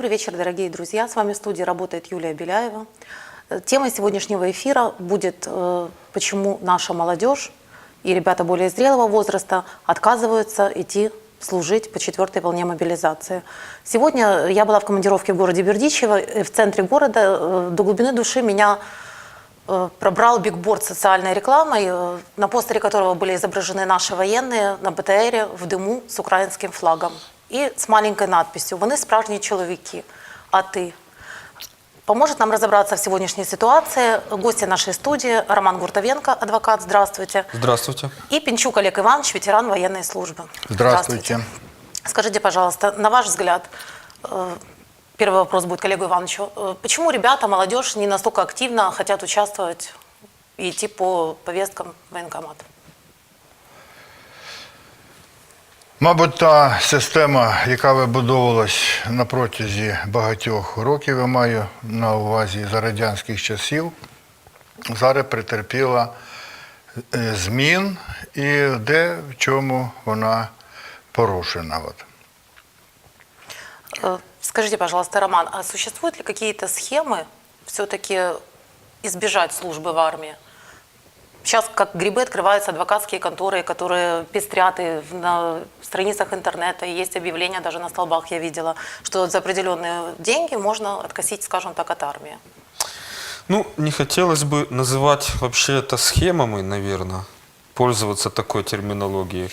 Добрый вечер, дорогие друзья. С вами в студии работает Юлия Беляева. Э, Тема сегодняшнего эфира будет э, «Почему наша молодежь и ребята более зрелого возраста отказываются идти служить по четвертой волне мобилизации». Сегодня я была в командировке в городе Бердичево, и в центре города. Э, До глубины души меня э, пробрал бигборд социальной рекламой, э, на постере которого были изображены наши военные на БТРе в дыму с украинским флагом и с маленькой надписью «Вони справжні чоловіки, а ти?» Поможет нам разобраться в сегодняшней ситуации гости нашей студии Роман Гуртовенко, адвокат, здравствуйте, Здравствуйте. и Пинчук Олег Иванович, ветеран военной службы. Здравствуйте. Скажите, пожалуйста, на ваш взгляд, э, первый вопрос будет к Олегу Ивановичу, э, почему ребята, молодежь не настолько активно хотят участвовать и идти по повесткам в Мабуть, та система, яка вибудовувалась на протязі багатьох років, я маю на увазі за радянських часів, зараз претерпіла е, змін і де в чому вона порушена. От. Э, Скажите, пожалуйста, Роман, а существуют ли какие-то схемы все-таки избежать службы в армии? Сейчас, как грибы, открываются адвокатские конторы, которые пестрят и на страницах интернета, и есть объявления, даже на столбах я видела, что за определенные деньги можно откосить, скажем так, от армии. Ну, не хотелось бы называть вообще это схемами, наверное, пользоваться такой терминологией.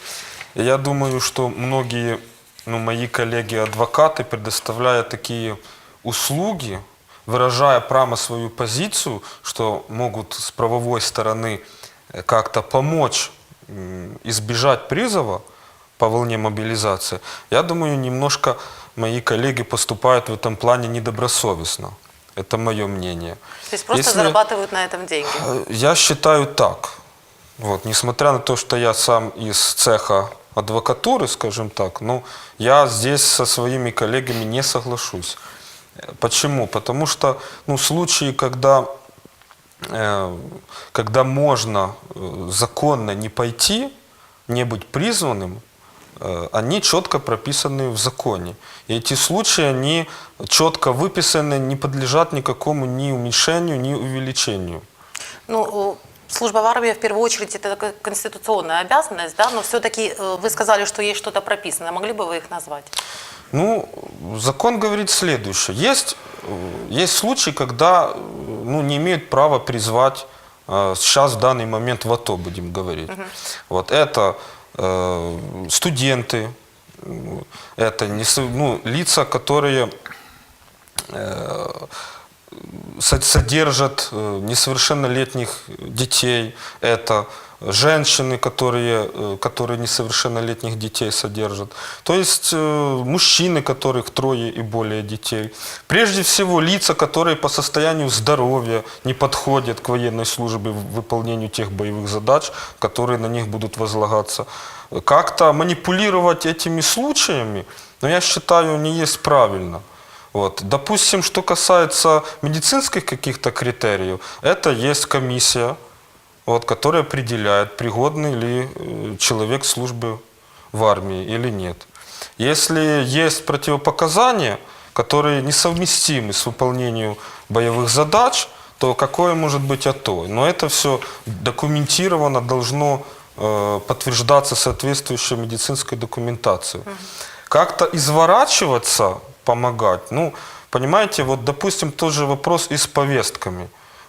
Я думаю, что многие ну, мои коллеги-адвокаты, предоставляя такие услуги, выражая прямо свою позицию, что могут с правовой стороны как-то помочь избежать призыва по волне мобилизации, я думаю, немножко мои коллеги поступают в этом плане недобросовестно. Это мое мнение. То есть просто Если- зарабатывают на этом деньги. Э, Я считаю так. Вот, несмотря на то, что я сам из цеха адвокатуры, скажем так, ну, я здесь со своими коллегами не соглашусь. Почему? Потому что ну, случаи, когда, когда можно э, законно не пойти, не быть призванным, э, они четко прописаны в законе. И эти случаи, они четко выписаны, не подлежат никакому ни уменьшению, ни увеличению. Ну, э, служба в армии в первую очередь это конституционная обязанность, да, но все-таки вы сказали, что есть что-то прописано. Могли бы вы их назвать? Ну, закон говорит следующее. Есть, э, есть случаи, когда э, ну, не имеют права призвать, э, сейчас в данный момент в АТО будем говорить. Вот это э, студенты, это несо- ну, лица, которые э, со- содержат несовершеннолетних детей, это женщины, которые, э, которые несовершеннолетних детей содержат, то есть э, мужчины, которых трое и более детей. Прежде всего лица, которые по состоянию здоровья не подходят к военной службе в выполнению тех боевых задач, которые на них будут возлагаться. Как-то манипулировать этими случаями, но я считаю, не есть правильно. Вот. Допустим, что касается медицинских каких-то критериев, это есть комиссия, вот, которая определяет, пригодный ли э, человек службы в армии или нет. Если есть противопоказания, которые несовместимы с выполнением боевых задач, то какое может быть АТО? Но это все документировано, должно э, подтверждаться соответствующей медицинской документацией. Как-то изворачиваться, помогать, ну, понимаете, вот, допустим, тот же вопрос и с повестками.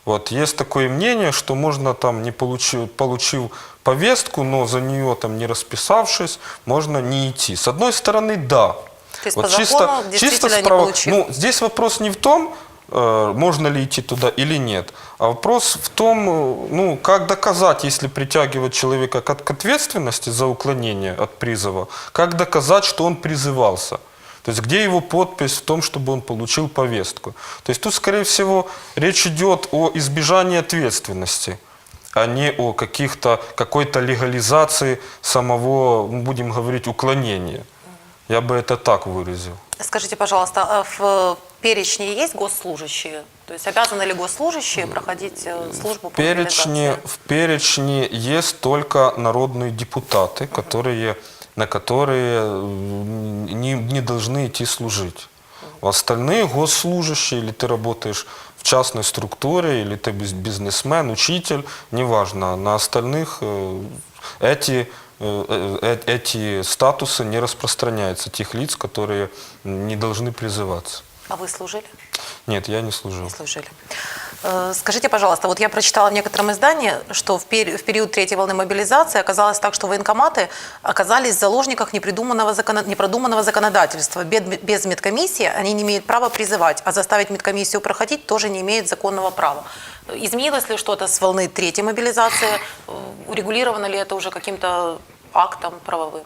Вот, есть такое мнение, что можно там, не получив, получив повестку, но за нее там не расписавшись, можно не идти. С одной стороны, да. То есть по закону действительно не справа- получив. Ну, здесь вопрос не в том, э, можно ли идти туда или нет, а вопрос в том, э, ну, как доказать, если притягивать человека к ответственности за уклонение от призыва, как доказать, что он призывался. То есть где его подпись в том, чтобы он получил повестку. То есть тут, скорее всего, речь идет о избежании ответственности, а не о каких-то, какой-то легализации самого, ну, будем говорить, уклонения. Я бы это так выразил. Скажите, пожалуйста, а в перечне есть госслужащие? То есть обязаны ли госслужащие проходить э, службу В по перечне, в перечне есть только народные депутаты, которые, на которые не, не должны идти служить. Остальные госслужащие, или ты работаешь в частной структуре, или ты биз- бизнесмен, учитель, неважно, на остальных э, эти, э, э, эти статусы не распространяются, тех лиц, которые не должны призываться. А вы служили? Нет, я не служил. Не служили. Э, Скажите, пожалуйста, вот я прочитала в некотором издании, что в, пери- в период третьей волны мобилизации оказалось так, что военкоматы оказались в заложниках непродуманного, закона- непродуманного законодательства. Без медкомиссии они не имеют права призывать, а заставить медкомиссию проходить тоже не имеют законного права. Изменилось ли что-то с волны третьей мобилизации? Э, Урегулировано ли это уже каким-то актом правовым?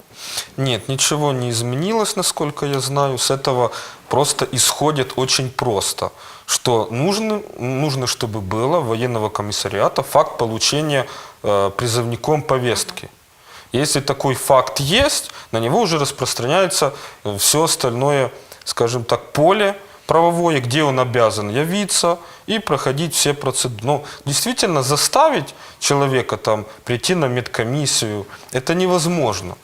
Нет, ничего не изменилось, насколько я знаю. С этого просто исходит очень просто, что нужно, нужно чтобы было военного комиссариата факт получения э, призывником повестки. Если такой факт есть, на него уже распространяется все остальное, скажем так, поле правовое, где он обязан явиться и проходить все процедуры. Но действительно заставить человека там прийти на медкомиссию, это невозможно.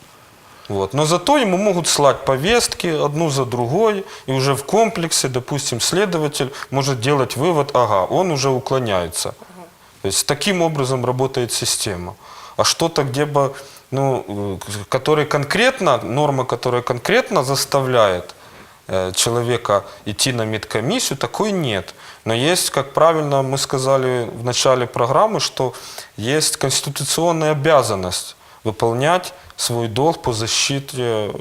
Вот. Но зато ему могут слать повестки одну за другой, и уже в комплексе, допустим, следователь может делать вывод, ага, он уже уклоняется. То есть таким образом работает система. А что-то, где бы, ну, э, который конкретно, норма, которая конкретно заставляет человека идти на медкомиссию, такой нет. Но есть, как правильно мы сказали в начале программы, что есть конституционная обязанность выполнять свой долг по защите э,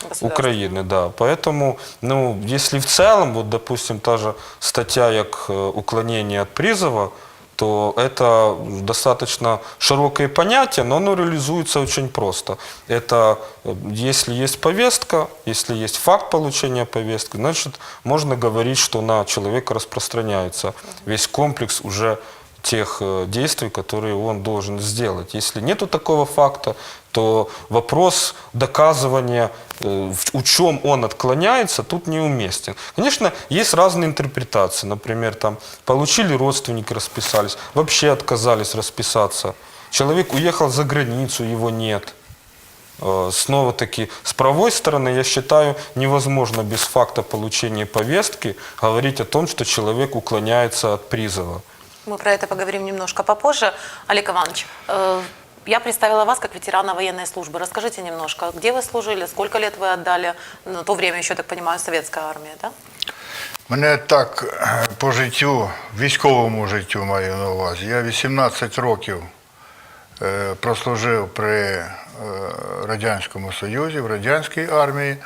Государства. Украины. Да. Поэтому, ну, если в целом, вот, допустим, та же статья як э, уклонение от призыва, то это достаточно широкое понятие, но оно реализуется очень просто. Это э, если есть повестка, если есть факт получения повестки, значит, можно говорить, что на человека распространяется весь комплекс уже тех э, действий, которые он должен сделать. Если нету такого факта, то вопрос доказывания, э, у чем он отклоняется, тут неуместен. Конечно, есть разные интерпретации. Например, там получили родственники, расписались, вообще отказались расписаться. Человек уехал за границу, его нет. Э, Снова-таки, с правой стороны, я считаю, невозможно без факта получения повестки говорить о том, что человек уклоняется от призыва. Мы про это поговорим немножко попозже. Олег Иванович, э, я представила вас как ветерана военной службы. Расскажите немножко, где вы служили, сколько лет вы отдали? На то время еще, так понимаю, советская армия, да? Мене так е, по життю, військовому життю маю на увазі. Я 18 років е, прослужив при е, Радянському Союзі, в радянській армії.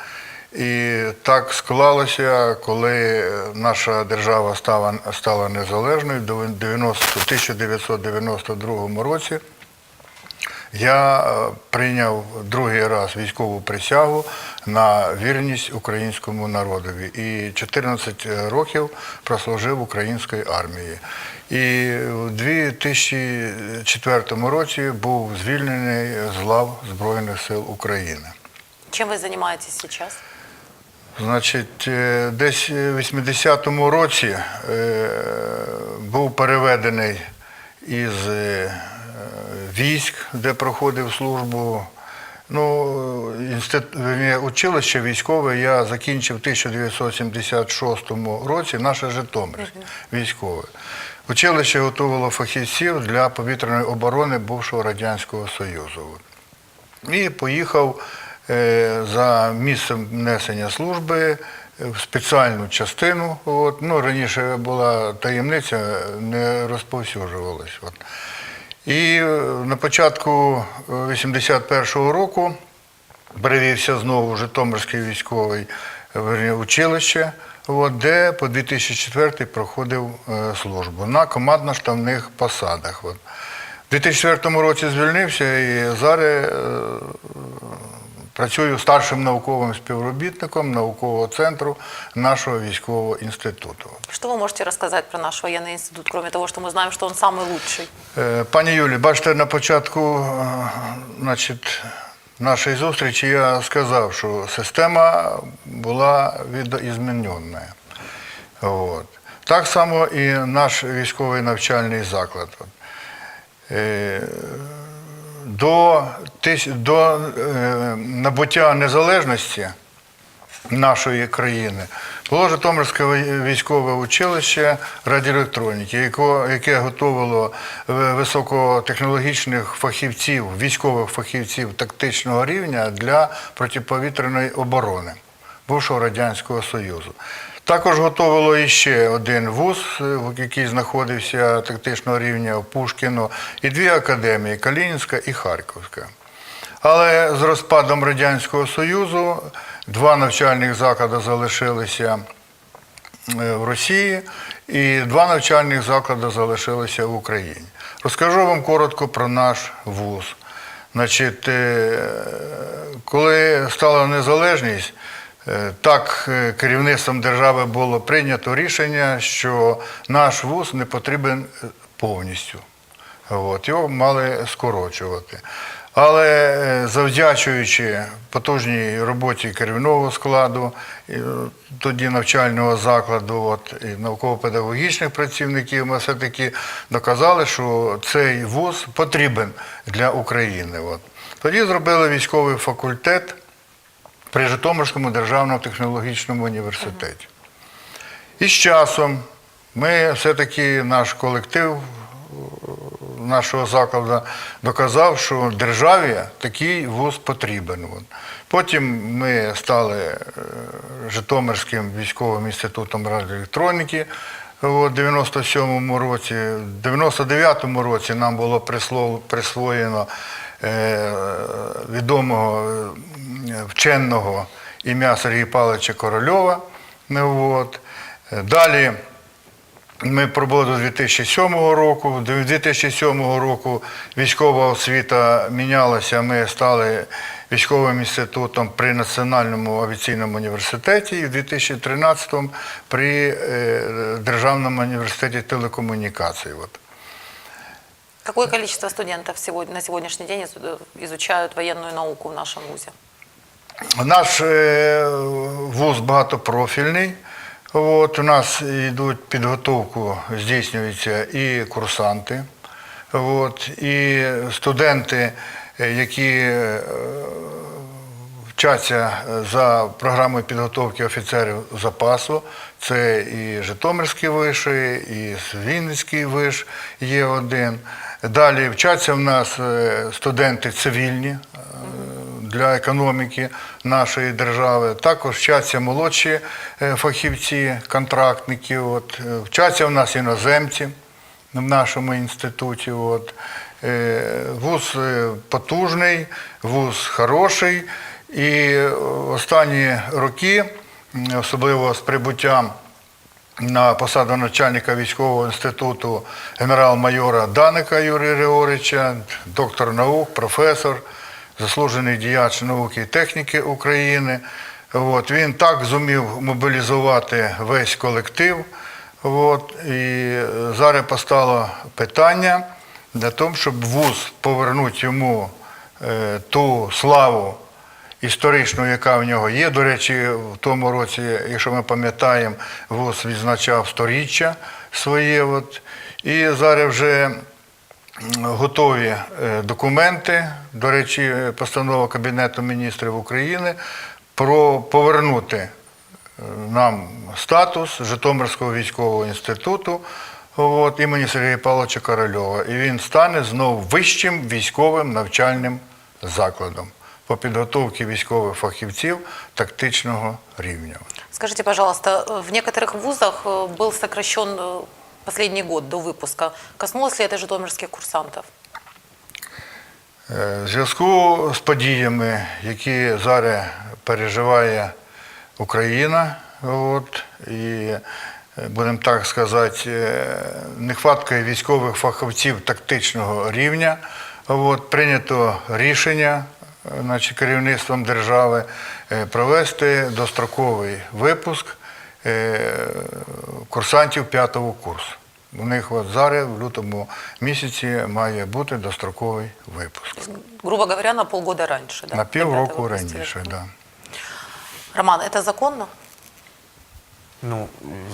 І так склалося, коли наша держава стала, стала незалежною до 90, в 1992 році. Я е, прийняв другий раз військову присягу на вірність українському народові і 14 років прослужив в українській армії. І в 2004 році був звільнений з лав Збройних сил України. Чем вы занимаетесь сейчас? Значить, е, десь в 80-му році е, був переведений із е, військ, де проходив службу. Ну, інститут, училище військове я закінчив в 1976 році, наше Житомирське військове. Училище готувало фахівців для повітряної оборони бувшого Радянського Союзу. І поїхав за місцем несення служби в спеціальну частину. От. Ну, раніше була таємниця, не розповсюджувалась. От. І е, на початку 81-го року перевівся знову в Житомирське військове училище, от, де по 2004 проходив е, службу на командно-штабних посадах. От. У 2004 році звільнився і зараз е, працюю старшим науковим співробітником наукового центру нашого військового інституту. Что вы можете рассказать про наш военный институт, кроме того, что мы знаем, что он самый лучший? Е, Пані Юлі, бачите, на початку е, значить, нашої зустрічі я сказав, що система була відозмінена. От. Так само і наш військовий навчальний заклад. до, до е, набуття незалежності нашої країни. Було Житомирське військове училище радіоелектроніки, яке готувало е, високотехнологічних фахівців, військових фахівців тактичного рівня для протиповітряної оборони бувшого Радянського Союзу. Також готувало іще один вуз, е, який знаходився тактичного рівня в Пушкіно, і дві академії Калінінська і Харківська. Але з розпадом Радянського Союзу два навчальних заклади залишилися е, в Росії і два навчальних заклади залишилися в Україні. Розкажу вам коротко про наш вуз. Значить, е, коли стала незалежність, так е, керівництвом держави було прийнято рішення, що наш вуз не потрібен е, повністю. От, його мали скорочувати. Але е, завдячуючи потужній роботі керівного складу, е, тоді навчального закладу, от, і науково-педагогічних працівників, ми все-таки доказали, що цей вуз потрібен для України. От. Тоді зробили військовий факультет при Житомирському державному технологічному університеті. І з часом ми все-таки наш колектив нашого закладу доказав, що державі такий вуз потрібен. Потім ми стали е, Житомирським військовим інститутом радіоелектроніки. У 97-му році, в 99-му році нам було присвоєно е, відомого е, вченого ім'я Сергія Павловича Корольова. Ну, от. Далі ми пробули до 2007 року. До 2007 року військова освіта мінялася. Ми стали військовим інститутом при Національному авіаційному університеті і в 2013 при е, Державному університеті телекомунікацій. От. Какое количество студентов сегодня, на сегодняшний день изу- изучают военную науку в нашем вузе? Наш е, вуз багатопрофільний. От, у нас йдуть підготовку, здійснюються і курсанти, от, і студенти, е, які е, вчаться за програмою підготовки офіцерів запасу. Це і Житомирський виш, і Вінницький виш є один. Далі вчаться в нас е, студенти цивільні е, для економіки нашої держави. Також вчаться молодші е, фахівці, контрактники. От. Вчаться в нас іноземці в нашому інституті. От. Вуз потужний, вуз хороший. І останні роки, особливо з прибуттям на посаду начальника військового інституту генерал-майора Даника Юрія Григоровича, доктор наук, професор, заслужений діяч науки і техніки України. От, він так зумів мобілізувати весь колектив. От, і зараз постало питання для того, щоб вуз повернути йому е, ту славу історичну, яка в нього є. До речі, в тому році, якщо ми пам'ятаємо, ВУЗ відзначав сторіччя своє. От. І зараз вже готові е, документи, до речі, е, постанова Кабінету міністрів України про повернути е, нам статус Житомирського військового інституту от, імені Сергія Павловича Корольова. І він стане знову вищим військовим навчальним закладом по підготовці військових фахівців тактичного рівня. Скажите, пожалуйста, э, в некоторых вузах э, был сокращен э, последний год до выпуска. Коснулось ли это житомирских курсантов? Е, В зв'язку з подіями, які зараз переживає Україна, от, і, е, будемо так сказати, е, нехваткою військових фахівців тактичного рівня, от, прийнято рішення е, значить, керівництвом держави е, провести достроковий випуск е, курсантів п'ятого курсу. У них от зараз в лютому місяці має бути достроковий випуск. Грубо говоря, на полгода раньше. Да? На Ребята півроку выпустили. раніше, да. Роман, это законно? Ну,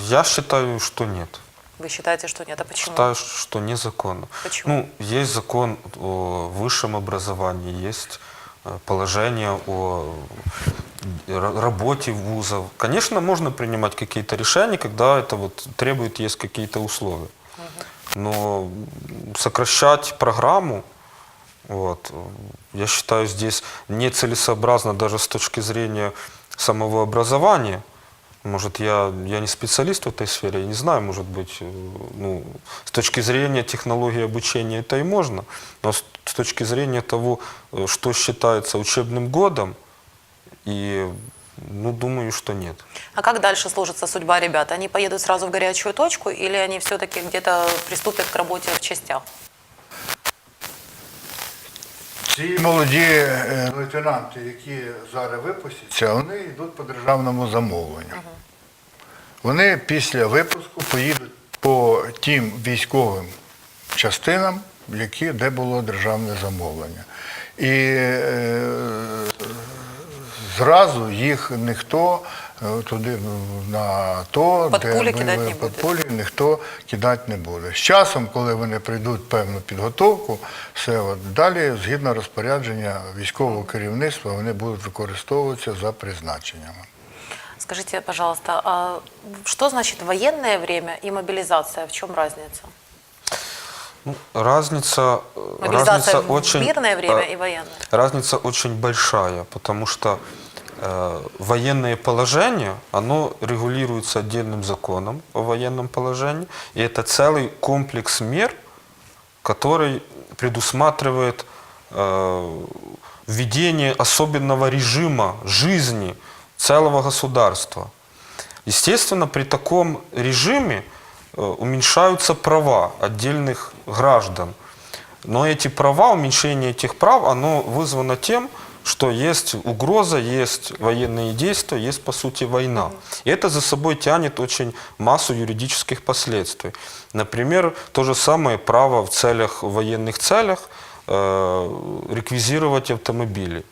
я считаю, что нет. Вы считаете, что нет? А почему? Считаю, что незаконно. Почему? Ну, есть закон о высшем образовании, есть э, положение о работе вузов. Конечно, можно принимать какие-то решения, когда это вот требует, есть какие-то условия. Но сокращать программу, вот, э, я считаю, здесь нецелесообразно даже с точки зрения самого образования. Может, я, я не специалист в этой сфере, я не знаю, может быть, э, ну, с точки зрения технологии обучения это и можно, но с, с точки зрения того, э, что считается учебным годом, и, ну, думаю, что нет. А как дальше сложится судьба ребят? Они поедут сразу в горячую точку или они все-таки где-то приступят к работе в частях? Ці молоді е, лейтенанти, які зараз випустяться, вони йдуть по державному замовленню. Вони після випуску поїдуть по тим військовим частинам, які, де було державне замовлення. І е, зразу їх ніхто туди ну, на то, Під де пулі ми- кидати не під буде. полі ніхто кидати не буде. З часом, коли вони прийдуть певну підготовку, все от, далі, згідно розпорядження військового керівництва, вони будуть використовуватися за призначеннями. Скажите, пожалуйста, а что значит военное время и мобилизация? В чем разница? Ну, разница, э, Мобилизация разница в очень... мирное время э, и военное. Разница очень большая, потому что э, военное положение, оно регулируется отдельным законом о военном положении, и это целый комплекс мер, который предусматривает введение особенного режима жизни целого государства. Естественно, при таком режиме уменьшаются права отдельных граждан. Но эти права, уменьшение этих прав, оно вызвано тем, что есть угроза, есть военные действия, есть, по сути, война. И это за собой тянет очень массу юридических последствий. Например, то же самое право в целях, в военных целях э, реквизировать автомобили.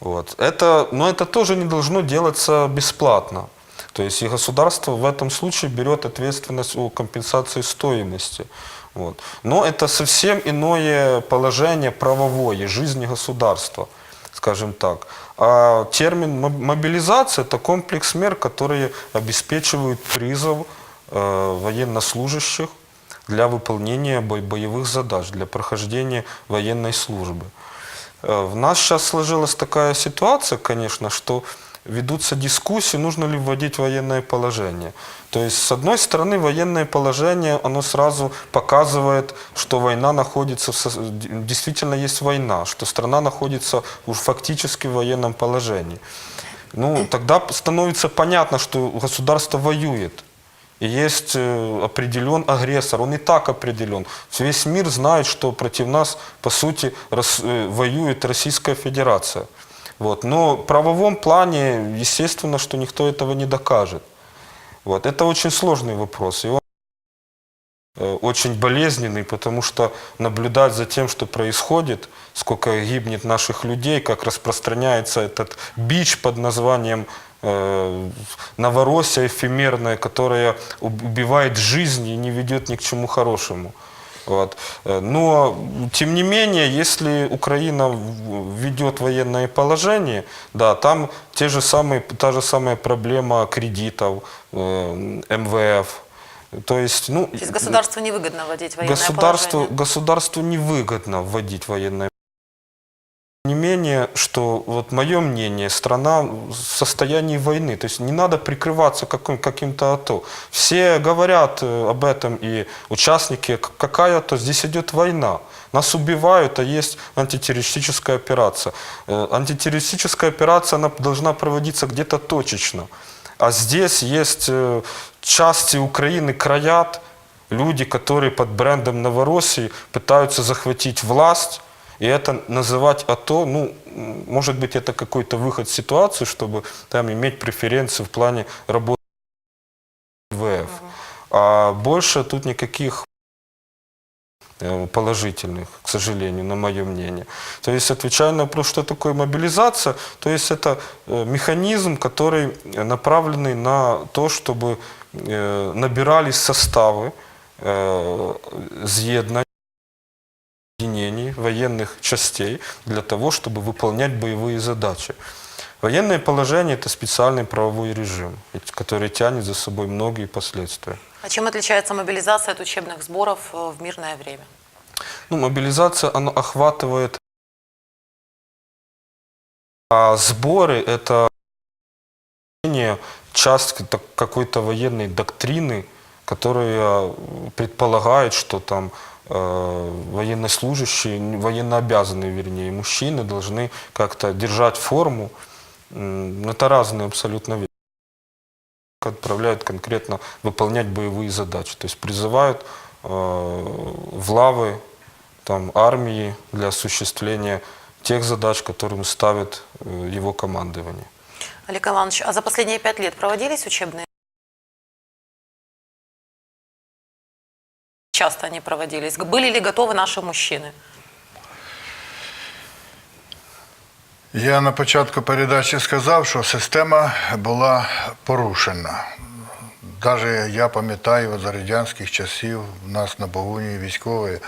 Вот. Это, но это тоже не должно делаться бесплатно. То есть и государство в этом случае берет ответственность о компенсации стоимости. Вот. Но это совсем иное положение правовое, жизни государства, скажем так. А термин моб- мобилизация – это комплекс мер, которые обеспечивают призыв э, военнослужащих для выполнения бо- боевых задач, для прохождения военной службы. Э, В нас сейчас сложилась такая ситуация, конечно, что ведутся дискуссии, нужно ли вводить военное положение. То есть, с одной стороны, военное положение, оно сразу показывает, что война находится, в действительно есть война, что страна находится уж фактически в военном положении. Ну, тогда становится понятно, что государство воюет. И есть э, определен агрессор, он и так определен. Весь мир знает, что против нас, по сути, э, воюет Российская Федерация. Вот. Но в правовом плане, естественно, что никто этого не докажет. Вот. Это очень сложный вопрос. И он э, очень болезненный, потому что наблюдать за тем, что происходит, сколько гибнет наших людей, как распространяется этот бич под названием э, Новороссия эфемерная, которая уб- убивает жизнь и не ведет ни к чему хорошему. Вот. Э, Но, тем не менее, если Украина в- ведет военное положение, да, там те же самые, та же самая проблема кредитов, э, МВФ. То есть, ну, То есть государству невыгодно вводить военное государству, положение? государству невыгодно вводить военное менее, что вот мое мнение, страна в состоянии войны, то есть не надо прикрываться каким- каким-то АТО. Все говорят э, об этом и участники, к- какая то здесь идет война. Нас убивают, а есть антитеррористическая операция. Э, Антитеррористическая операция она должна проводиться где-то точечно. А здесь есть э, части Украины краят, люди, которые под брендом Новороссии пытаются захватить власть, и это называть АТО, ну, может быть, это какой-то выход в ситуацию, чтобы там иметь преференции в плане работы ВФ. А больше тут никаких э, положительных, к сожалению, на мое мнение. То есть, отвечая на вопрос, что такое мобилизация, то есть это э, механизм, который направленный на то, чтобы э, набирались составы з'єднань, объединений, военных частей для того, чтобы выполнять боевые задачи. Военное положение – это специальный правовой режим, который тянет за собой многие последствия. А чем отличается мобилизация от учебных сборов э, в мирное время? Ну, мобилизация, она охватывает... А сборы – это часть какой-то военной доктрины, которая предполагает, что там э, военнослужащие, военнообязанные, вернее, мужчины должны как-то держать форму. Это разные абсолютно вещи. Отправляют конкретно выполнять боевые задачи. То есть призывают э, в лавы там, армии для осуществления тех задач, которым ставит э, его командование. Олег Иванович, а за последние пять лет проводились учебные? Часто они проводились. Были ли готовы наши мужчины? Я на початку передачі сказав, що система була порушена. Навіть я пам'ятаю от за радянських часів у нас на Богуні військової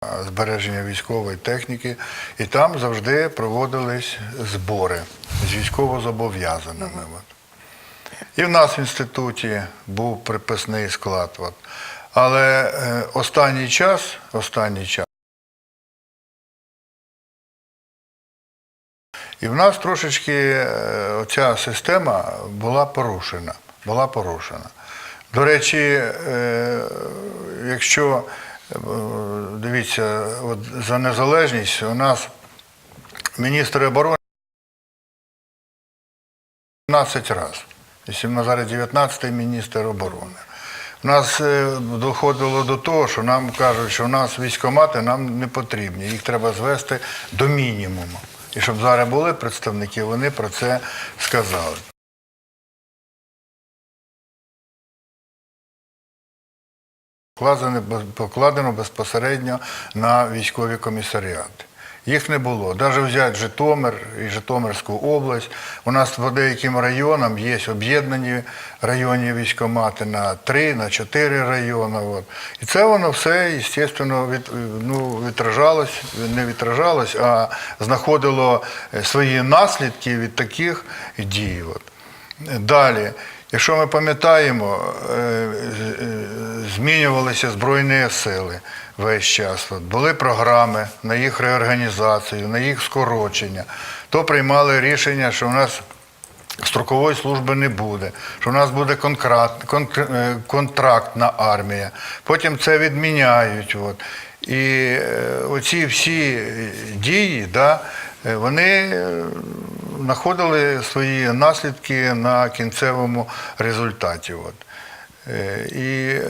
а, збереження військової техніки, і там завжди проводились збори з військовозобов'язаними. І в нас в інституті був приписний склад. От. Але е, останній час, останній час. І в нас трошечки е, оця система була порушена. Була порушена. До речі, е, якщо е, дивіться, от за незалежність у нас міністр оборони 15 разів. Якщо зараз 19-й міністр оборони. У нас е, доходило до того, що нам кажуть, що у нас військомати нам не потрібні, їх треба звести до мінімуму. І щоб зараз були представники, вони про це сказали. Покладено безпосередньо на військові комісаріати. Їх не було. Навіть взяти Житомир і Житомирську область. У нас по деяким районам є об'єднані районні військомати на три, на чотири райони. От. І це воно все, звісно, від, ну, відражалось, не відражалось, а знаходило е, свої наслідки від таких дій. От. Далі, якщо ми пам'ятаємо, е, е, змінювалися Збройні сили весь час. От Були програми на їх реорганізацію, на їх скорочення. То приймали рішення, що в нас строкової служби не буде, що в нас буде контракт, контр- е, контрактна армія. Потім це відміняють. От. І е, оці всі дії, да, е, вони знаходили свої наслідки на кінцевому результаті. От. Е, І е,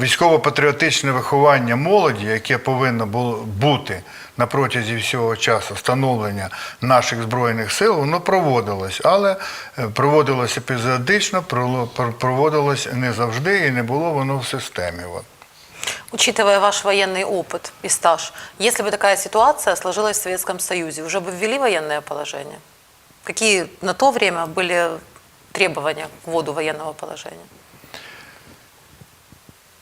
військово-патріотичне виховання молоді, яке повинно було бути на протязі всього часу становлення наших збройних сил, воно проводилось, але е, проводилось епізодично, проло- пр- проводилось не завжди і не було воно в системі. От. Учитывая ваш военный опыт и стаж, если бы такая ситуация сложилась в Советском Союзе, уже бы ввели военное положение? Какие на то время были требования к вводу военного положения?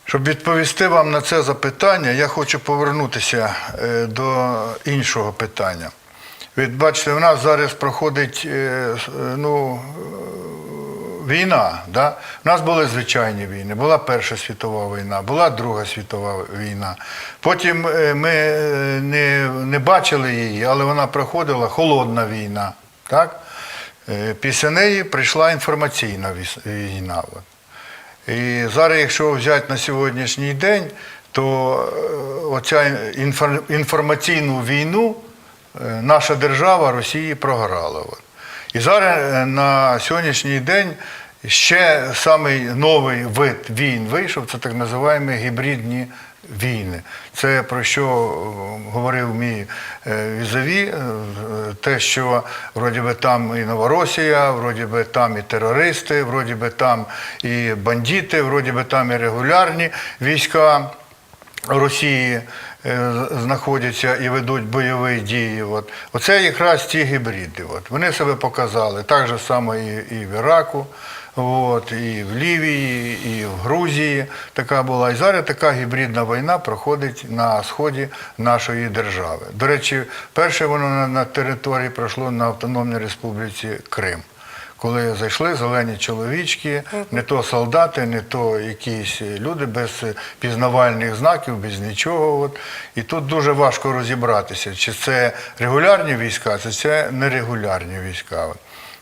Щоб відповісти вам на це запитання, я хочу повернутися е, до іншого питання. Ви бачите, у нас зараз проходить е, е, ну, війна. Да? У нас були звичайні війни, була Перша світова війна, була Друга світова війна. Потім ми не, не бачили її, але вона проходила холодна війна. Так? Після неї прийшла інформаційна війна. І зараз, якщо взяти на сьогоднішній день, то е, оця інформаційну війну е, наша держава Росії програла. І зараз е, на сьогоднішній день ще самий новий вид війн вийшов, це так називаємо гібридні війни. Це про що е, говорив мій е, візові, е, те, що вроді би там і Новоросія, вроді би там і терористи, вроді би там і бандити, вроді би там і регулярні війська. Росії знаходяться і ведуть бойові дії. От. Оце якраз ті гібриди. От. Вони себе показали так же само і, і в Іраку. От, і в Лівії, і в Грузії така була. І зараз така гібридна війна проходить на сході нашої держави. До речі, перше воно на, на території пройшло на Автономній Республіці Крим. Коли зайшли зелені чоловічки, не то солдати, не то якісь люди без пізнавальних знаків, без нічого. От. І тут дуже важко розібратися, чи це регулярні війська, чи це нерегулярні війська. От.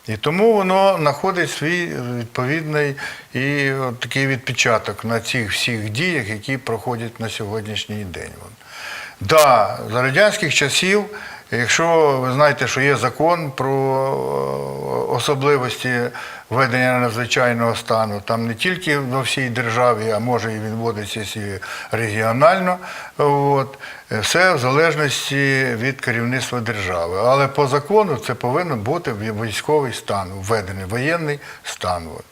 І тому воно знаходить свій відповідний і такий відпечаток на цих всіх діях, які проходять на сьогоднішній день. Так, Да, за радянських часів, якщо ви знаєте, що є закон про е, особливості введення надзвичайного стану, там не тільки во всій державі, а може і відводитися і регіонально, от, все в залежності від керівництва держави. Але по закону це повинен бути військовий стан, введений воєнний стан. От.